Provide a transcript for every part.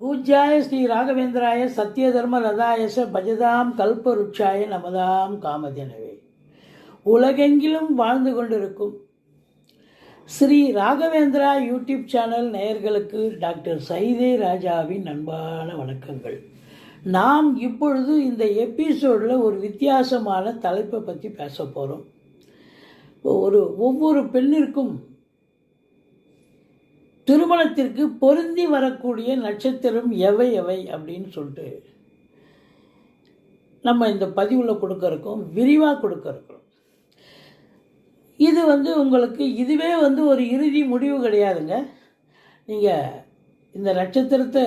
பூஜ்யாய ஸ்ரீ ராகவேந்திராய சத்திய தர்ம ரதாயச பஜதாம் கல்பருட்சாய நமதாம் காமதெனவே. உலகெங்கிலும் வாழ்ந்து கொண்டிருக்கும் ஸ்ரீ ராகவேந்திரா யூடியூப் சேனல் நேயர்களுக்கு டாக்டர் சைதே ராஜாவின் அன்பான வணக்கங்கள். நாம் இப்பொழுது இந்த எபிசோடில் ஒரு வித்தியாசமான தலைப்பை பற்றி பேச போகிறோம் ஒரு ஒவ்வொரு பெண்ணிற்கும் திருமணத்திற்கு பொருந்தி வரக்கூடிய நட்சத்திரம் எவை எவை அப்படின்னு சொல்லிட்டு நம்ம இந்த பதிவில் கொடுக்க இருக்கோம் விரிவாக கொடுக்க இருக்கோம் இது வந்து உங்களுக்கு இதுவே வந்து ஒரு இறுதி முடிவு கிடையாதுங்க. நீங்கள் இந்த நட்சத்திரத்தை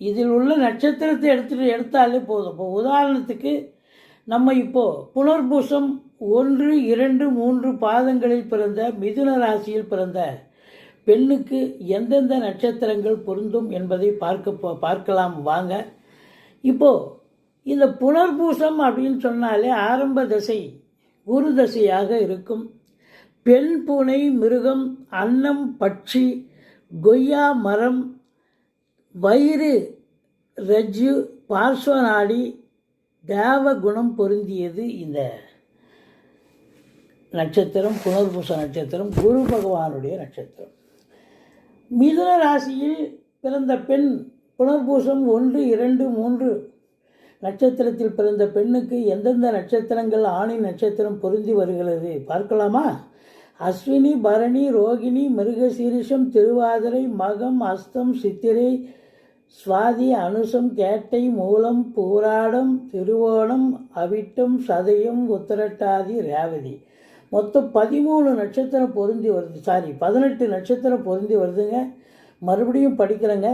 இதில் உள்ள நட்சத்திரத்தை எடுத்துட்டு எடுத்தாலே போதும். இப்போ உதாரணத்துக்கு நம்ம இப்போது புனர்பூசம் ஒன்று இரண்டு மூன்று பாதங்களில் பிறந்த மிதுன ராசியில் பிறந்த பெண்ணுக்கு எந்தெந்த நட்சத்திரங்கள் பொருந்தும் என்பதை பார்க்க போ- பார்க்கலாம் வாங்க. இப்போது இந்த புனர்பூசம் அப்படின்னு சொன்னாலே ஆரம்ப தசை குரு தசையாக இருக்கும். பெண் பூனை மிருகம் அன்னம் பட்சி கொய்யா மரம் வயிறு ரஜ்ஜு பார்ஸ்வநாடி தேவ குணம் பொருந்தியது இந்த நட்சத்திரம் புனர்பூச நட்சத்திரம் குரு பகவானுடைய நட்சத்திரம். மிதுன ராசியில் பிறந்த பெண் புனர்பூசம் ஒன்று இரண்டு மூன்று. நட்சத்திரத்தில் பிறந்த பெண்ணுக்கு எந்தெந்த நட்சத்திரங்கள் ஆணி நட்சத்திரம் பொருந்தி வருகிறது பார்க்கலாமா? அஸ்வினி பரணி ரோகிணி மிருகசீரிஷம் திருவாதிரை மகம் அஸ்தம் சித்திரை சுவாதி அனுசம் கேட்டை மூலம் பூராடம் திருவோணம் அவிட்டம் சதயம் உத்திரட்டாதி ரேவதி. மொத்தம் பதிமூணு நட்சத்திரம் பொருந்தி வருது. சாரி பதினெட்டு நட்சத்திரம் பொருந்தி வருதுங்க. மறுபடியும் படிக்கிறேங்க.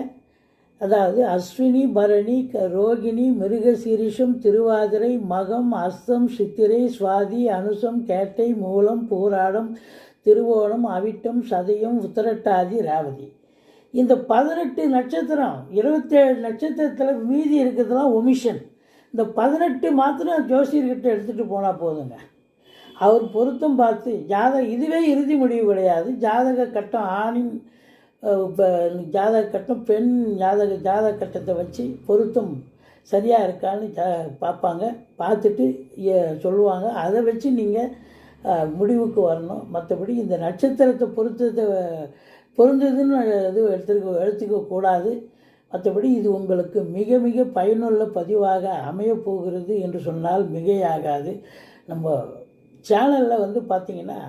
அதாவது அஸ்வினி பரணி க ரோகிணி மிருகசீரிஷம் திருவாதிரை மகம் அஸ்தம் சித்திரை சுவாதி அனுசம் கேட்டை மூலம் பூராடம் திருவோணம் அவிட்டம் சதயம் உத்திரட்டாதி ரேவதி. இந்த பதினெட்டு நட்சத்திரம் இருபத்தேழு நட்சத்திரத்தில் மீதி இருக்கிறதுலாம் ஒமிஷன் இந்த பதினெட்டு மாத்திரம் ஜோசியர்கிட்ட எடுத்துகிட்டு போனால் போதுங்க. அவர் பொருத்தம் பார்த்து ஜாதக இதுவே இறுதி முடிவு கிடையாது. ஜாதக கட்டம் ஆணின் ஜாதக கட்டம் பெண் ஜாதக ஜாதக கட்டத்தை வச்சு பொருத்தம் சரியாக இருக்கான்னு ஜா பார்ப்பாங்க. பார்த்துட்டு சொல்லுவாங்க. அதை வச்சு நீங்கள் முடிவுக்கு வரணும். மற்றபடி இந்த நட்சத்திரத்தை பொருத்தத்தை பொருந்ததுன்னு இது எடுத்துக்க எடுத்துக்க கூடாது. மற்றபடி இது உங்களுக்கு மிக மிக பயனுள்ள பதிவாக அமையப் போகிறது என்று சொன்னால் மிகையாகாது. நம்ம சேனலில் வந்து பார்த்தீங்கன்னா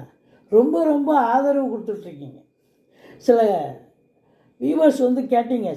ரொம்ப ரொம்ப ஆதரவு கொடுத்துட்ருக்கீங்க சில வியூவர்ஸ் வந்து கேட்டீங்க